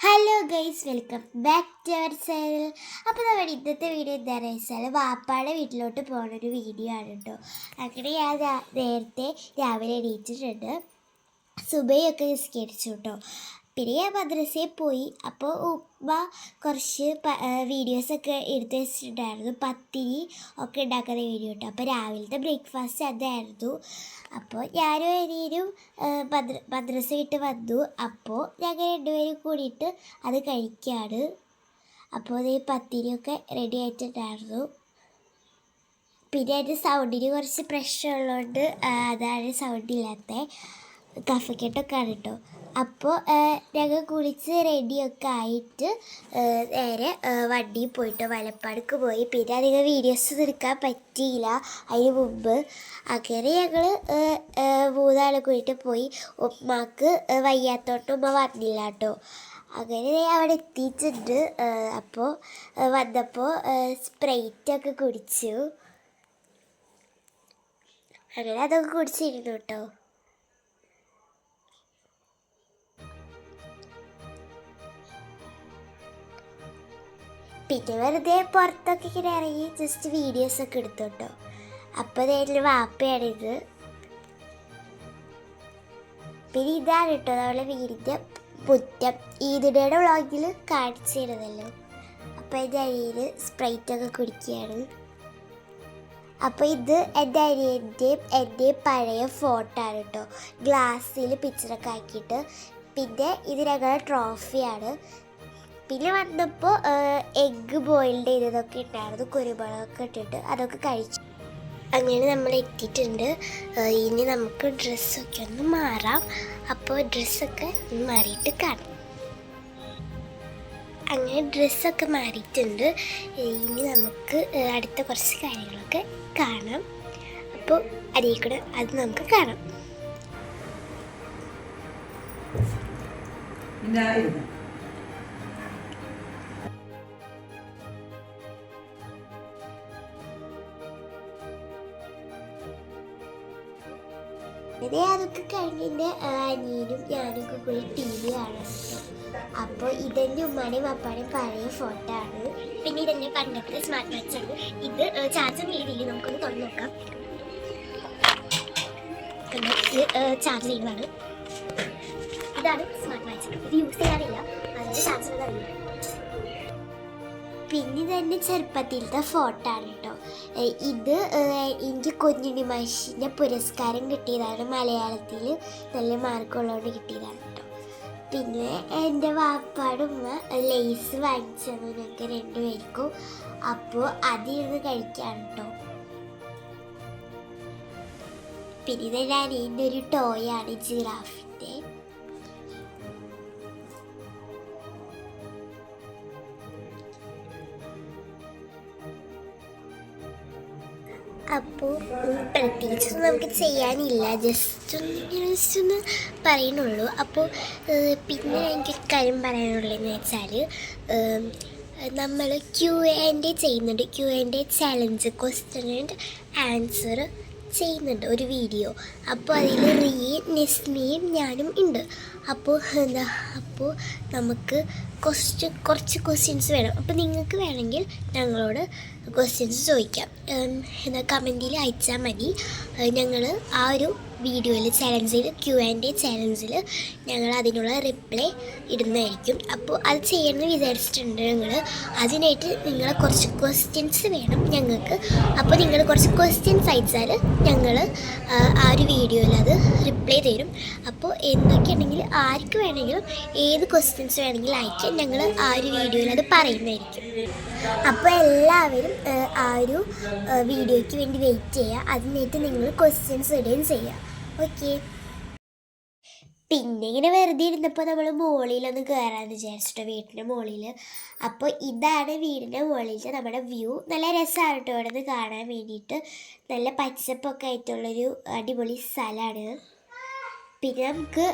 Hello guys welcome back to our channel അപ്പോൾ നമ്മുടെ ഇന്നത്തെ വീഡിയോ എന്താണെന്ന് വെച്ചാൽ വാപ്പാടെ വീട്ടിലോട്ട് പോകുന്ന ഒരു വീഡിയോ ആണ് കേട്ടോ അങ്ങനെ ഞാൻ നേരത്തെ രാവിലെ എണീറ്റിട്ടുണ്ട്. സുബൈയൊക്കെ നിസ്കരിച്ചു കേട്ടോ പിന്നെ മദ്രസയിൽ പോയി. അപ്പോൾ ഉമ്മ കുറച്ച് വീഡിയോസൊക്കെ എടുത്ത് വെച്ചിട്ടുണ്ടായിരുന്നു. പത്തിരി ഒക്കെ ഉണ്ടാക്കുന്ന വീഡിയോ കേട്ടോ. അപ്പോൾ രാവിലത്തെ ബ്രേക്ക്ഫാസ്റ്റ് അതായിരുന്നു. അപ്പോൾ ഞാനും അനിയനും മദ്ര മദ്രസ വിട്ട് വന്നു. അപ്പോൾ ഞങ്ങൾ രണ്ടുപേരും കൂടിയിട്ട് അത് കഴിക്കുകയാണ് അപ്പോൾ അത് പത്തിരിയൊക്കെ റെഡി ആയിട്ടുണ്ടായിരുന്നു. പിന്നെ അതിന്റെ സൗണ്ടിന് കുറച്ച് പ്രശ്നമുള്ളതുകൊണ്ട് അതാണ് സൗണ്ട് ഇല്ലാത്ത കഫക്കെട്ടൊക്കെ ആണ് കേട്ടോ. അപ്പോൾ ഞങ്ങൾ കുളിച്ച് റെഡിയൊക്കെ ആയിട്ട് നേരെ വണ്ടിയിൽ പോയിട്ട് വലപ്പാടക്ക് പോയി. പിന്നെ അധികം വീഡിയോസ് എടുക്കാൻ പറ്റിയില്ല. അതിന് മുമ്പ് അങ്ങനെ ഞങ്ങൾ മൂന്നാൾ കൂടിയിട്ട് പോയി. ഉമ്മാക്ക് വയ്യാത്തോട്ട് ഉമ്മ വന്നില്ല കേട്ടോ അങ്ങനെ അവിടെ എത്തിയിട്ടുണ്ട്. അപ്പോൾ വന്നപ്പോൾ സ്പ്രൈറ്റൊക്കെ കുടിച്ചു. അങ്ങനെ അതൊക്കെ കുടിച്ചിരുന്നു കേട്ടോ പിന്നെ വെറുതെ പുറത്തൊക്കെ ഇങ്ങനെ ഇറങ്ങി ജസ്റ്റ് വീഡിയോസ് ഒക്കെ എടുത്തോട്ടോ. അപ്പോൾ നേരിൽ വാപ്പയാണിത് പിന്നെ ഇതാണ് കേട്ടോ നമ്മളെ വീടിന്റെ മുറ്റം. ഈദിടയുടെ വ്ളോഗിൽ കാണിച്ചിരുന്നല്ലോ അപ്പോൾ എന്റെ അരിയിൽ സ്പ്രൈറ്റൊക്കെ കുടിക്കുകയാണ്. അപ്പോൾ ഇത് എന്റെ അനിയന്റെയും എന്റെയും പഴയ ഫോട്ടോ ആണ് കേട്ടോ ഗ്ലാസ്സിൽ പിക്ചറൊക്കെ ആക്കിയിട്ട്. പിന്നെ ഇത് ട്രോഫിയാണ് പിന്നെ വന്നപ്പോൾ എഗ്ഗ് ബോയിൽഡ് ചെയ്തതൊക്കെ ഉണ്ടായിരുന്നു കുരുമുളകൊക്കെ ഇട്ടിട്ട് അതൊക്കെ കഴിച്ചു. അങ്ങനെ നമ്മൾ എത്തിയിട്ടുണ്ട്. ഇനി നമുക്ക് ഡ്രസ്സൊക്കെ ഒന്ന് മാറാം. അപ്പോൾ ഡ്രസ്സൊക്കെ മാറിയിട്ട് കാണാം. അങ്ങനെ ഡ്രസ്സൊക്കെ മാറിയിട്ടുണ്ട്. ഇനി നമുക്ക് അടുത്ത കുറച്ച് കാര്യങ്ങളൊക്കെ കാണാം. അപ്പോൾ അതിൽ കൂടെ അത് നമുക്ക് കാണാം. ഇതായിരുന്നു. ഇതേ അതൊക്കെ കഴിഞ്ഞിട്ട് അനിയനും ഞാനൊക്കെ പോയി ടി വി കാണാൻ അപ്പോൾ ഇതെന്റെ ഉമ്മാടെയും പപ്പാടെയും പഴയ ഫോട്ടോ ആണ്. പിന്നെ ഇതെന്നെ പണ്ടത്തെ സ്മാർട്ട് വാച്ച് ആണ്. ഇത് ചാർജ് രീതിയിൽ നമുക്കൊന്ന് തുറന്നു നോക്കാം. പിന്നെ ഇത് ചാർജ് ചെയ്യുന്നതാണ് ഇതാണ് സ്മാർട്ട് വാച്ച് ഇത് യൂസ് ചെയ്യാറില്ല. അതിന്റെ ചാർജ് അറിയില്ല പിന്നെ തന്നെ ചെറുപ്പത്തിലത്തെ ഫോട്ടോ ആണ് കേട്ടോ ഇത് എനിക്ക് കുഞ്ഞുണ്ണി മാഷിന്റെ പുരസ്കാരം കിട്ടിയതാണ് മലയാളത്തിൽ. നല്ല മാർക്കുള്ളതുകൊണ്ട് കിട്ടിയതാണ് കേട്ടോ പിന്നെ എന്റെ വാപ്പാടും ലേസ് വാങ്ങിച്ചത് ഞങ്ങൾക്ക് രണ്ടുപേർക്കും. അപ്പോൾ അതിരുന്ന് കഴിക്കാണ് കേട്ടോ പിന്നെ ഇത് അനിയന്റെ ഒരു ടോയാണ് ജിറാഫിന്റെ അപ്പോൾ പ്രത്യേകിച്ചൊന്നും നമുക്ക് ചെയ്യാനില്ല. ജസ്റ്റ് ഒന്ന് ജസ്റ്റ് ഒന്ന് പറയുന്നുള്ളൂ. അപ്പോൾ പിന്നെ എനിക്ക് കാര്യം പറയാനുള്ളതെന്ന് വെച്ചാൽ നമ്മൾ ക്യു എന്റെ ചെയ്യുന്നുണ്ട്. ക്യു എന്റെ ചലഞ്ച് ക്വസ്റ്റ്യൻ ആൻഡ് ആൻസർ ചെയ്യുന്നുണ്ട് ഒരു വീഡിയോ അപ്പോൾ അതിൽ റീ നിസ്മിയും ഞാനും ഉണ്ട്. അപ്പോൾ എന്താ അപ്പോൾ നമുക്ക് ക്വസ്റ്റ്യൻ കുറച്ച് ക്വസ്റ്റ്യൻസ് വേണം. അപ്പോൾ നിങ്ങൾക്ക് വേണമെങ്കിൽ ഞങ്ങളോട് ക്വസ്റ്റ്യൻസ് ചോദിക്കാം. എന്നാൽ കമന്റിൽ അയച്ചാൽ മതി. ഞങ്ങൾ ആ ഒരു വീഡിയോയിൽ ചലഞ്ചിൽ ക്യു ആൻഡ് എ ചലഞ്ചിൽ ഞങ്ങൾ അതിനുള്ള റിപ്ലൈ ഇടുന്നതായിരിക്കും. അപ്പോൾ അത് ചെയ്യണമെന്ന് വിചാരിച്ചിട്ടുണ്ട് ഞങ്ങൾ അതിനായിട്ട് നിങ്ങളെ കുറച്ച് ക്വസ്റ്റ്യൻസ് വേണം ഞങ്ങൾക്ക്. അപ്പോൾ നിങ്ങൾ കുറച്ച് ക്വസ്റ്റ്യൻസ് അയച്ചാൽ ഞങ്ങൾ ആ ഒരു വീഡിയോയിൽ അത് റിപ്ലൈ തരും. അപ്പോൾ എന്തൊക്കെയാണെങ്കിൽ ആർക്ക് വേണമെങ്കിലും ഏത് ക്വസ്റ്റ്യൻസ് വേണമെങ്കിലും അയക്കാൻ ഞങ്ങൾ ആ ഒരു വീഡിയോയിൽ അത് പറയുന്നതായിരിക്കും. അപ്പോൾ എല്ലാവരും ആ ഒരു വീഡിയോയ്ക്ക് വേണ്ടി വെയിറ്റ് ചെയ്യുക. അതിനായിട്ട് നിങ്ങൾ ക്വസ്റ്റ്യൻസ് ഇടുകയും ചെയ്യുക. ഓക്കെ. പിന്നെ ഇങ്ങനെ വെറുതെ ഇരുന്നപ്പോൾ നമ്മൾ മുകളിലൊന്ന് കയറാമെന്ന് വിചാരിച്ചിട്ടോ വീട്ടിന്റെ മുകളിൽ അപ്പോൾ ഇതാണ് വീടിന്റെ മുകളിൽ നമ്മുടെ വ്യൂ. നല്ല രസമാണ് കേട്ടോ ഇവിടെ നിന്ന് കാണാൻ വേണ്ടിയിട്ട്. നല്ല പച്ചപ്പൊക്കെ ആയിട്ടുള്ളൊരു അടിപൊളി സ്ഥലമാണ് പിന്നെ നമുക്ക്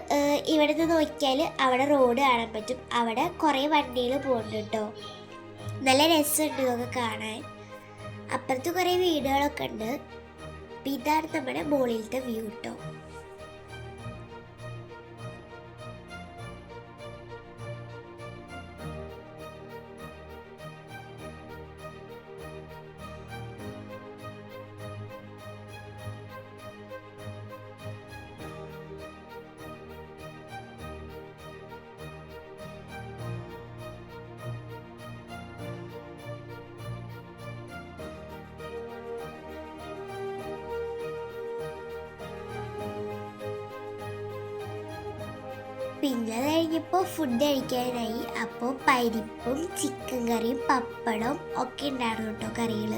ഇവിടെ നിന്ന് നോക്കിയാൽ അവിടെ റോഡ് കാണാൻ പറ്റും. അവിടെ കുറേ വണ്ടികൾ പോകുന്നുണ്ട് കേട്ടോ നല്ല രസമുണ്ട് ഇതൊക്കെ കാണാൻ. അപ്പുറത്ത് കുറേ വീടുകളൊക്കെ ഉണ്ട്. അപ്പം ഇതാണ് നമ്മുടെ മുകളിലത്തെ വ്യൂ കേട്ടോ പിന്നെ കഴിഞ്ഞപ്പോൾ ഫുഡ് കഴിക്കാനായി. അപ്പോൾ പരിപ്പും ചിക്കൻ കറിയും പപ്പടവും ഒക്കെ ഉണ്ടായിരുന്നു കേട്ടോ കറികൾ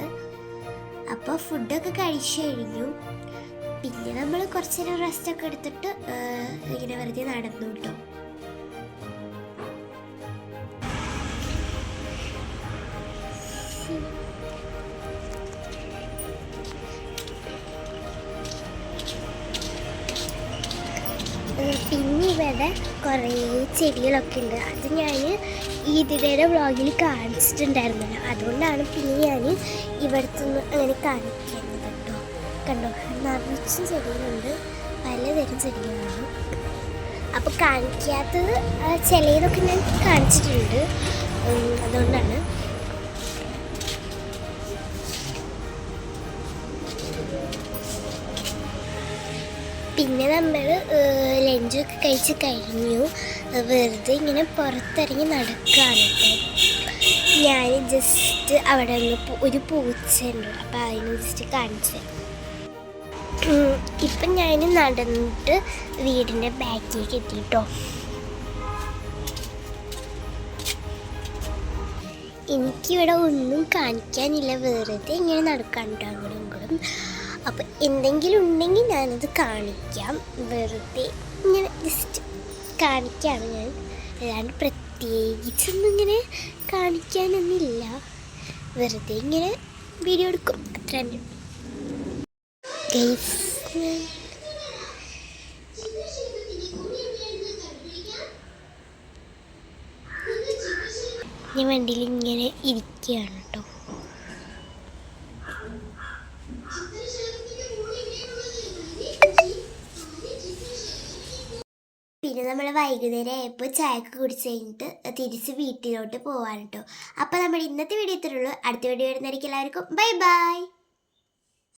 അപ്പോൾ ഫുഡൊക്കെ കഴിച്ചു കഴിഞ്ഞു. പിന്നെ നമ്മൾ കുറച്ച് നേരം റെസ്റ്റ് ഒക്കെ എടുത്തിട്ട് ഇങ്ങനെ വെറുതെ നടന്നു കേട്ടോ. പിന്നെ ഇവിടെ കുറേ ചെടികളൊക്കെ ഉണ്ട്. അത് ഞാൻ ഈദിയുടെ വ്ളോഗിൽ കാണിച്ചിട്ടുണ്ടായിരുന്നല്ലോ അതുകൊണ്ടാണ് പിന്നെ ഞാൻ ഇവിടുത്തെ നിന്ന് അങ്ങനെ കാണിക്കുന്നത് കേട്ടോ. കണ്ടോ? നിറച്ച് ചെടികളുണ്ട്. പലതരം ചെടികളാണ് അപ്പോൾ കാണിക്കാത്തത് ചിലതൊക്കെ ഞാൻ കാണിച്ചിട്ടുണ്ട്. അതുകൊണ്ടാണ് പിന്നെ നമ്മൾ ലഞ്ചൊക്കെ കഴിച്ച് കഴിഞ്ഞു. വെറുതെ ഇങ്ങനെ പുറത്തിറങ്ങി നടക്കുകയാണ് ഞാൻ ജസ്റ്റ് അവിടെ ഒന്ന് പൂ- ഒരു പൂച്ചയുണ്ട് അപ്പോൾ അതിന് ജസ്റ്റ് കാണിച്ചു ഇപ്പം ഞാൻ നടന്നിട്ട് വീടിന്റെ ബാക്കിലേക്ക് എത്തിയിട്ടോ എനിക്കിവിടെ ഒന്നും കാണിക്കാനില്ല. വെറുതെ ഇങ്ങനെ നടക്കാനുണ്ട് അങ്ങോട്ടും അപ്പം എന്തെങ്കിലും ഉണ്ടെങ്കിൽ ഞാനത് കാണിക്കാം. വെറുതെ ഇങ്ങനെ ജസ്റ്റ് കാണിക്കാണ് ഞാൻ. അല്ലാണ്ട് പ്രത്യേകിച്ചൊന്നും ഇങ്ങനെ കാണിക്കാനൊന്നുമില്ല. വെറുതെ ഇങ്ങനെ വീഡിയോ എടുക്കും. അത്ര തന്നെ ഗൈസ് ഞാൻ വണ്ടിയിൽ ഇങ്ങനെ ഇരിക്കുകയാണ് കേട്ടോ. പിന്നെ നമ്മൾ വൈകുന്നേരം ആയപ്പോൾ ചായക്ക് കുടിച്ച് കഴിഞ്ഞിട്ട് തിരിച്ച് വീട്ടിലോട്ട് പോവാണ് കേട്ടോ അപ്പോൾ നമ്മുടെ ഇന്നത്തെ വീഡിയോ ഇത്രയുള്ളൂ അടുത്ത വീഡിയോ വരുന്നതായിരിക്കും എല്ലാവർക്കും. Bye bye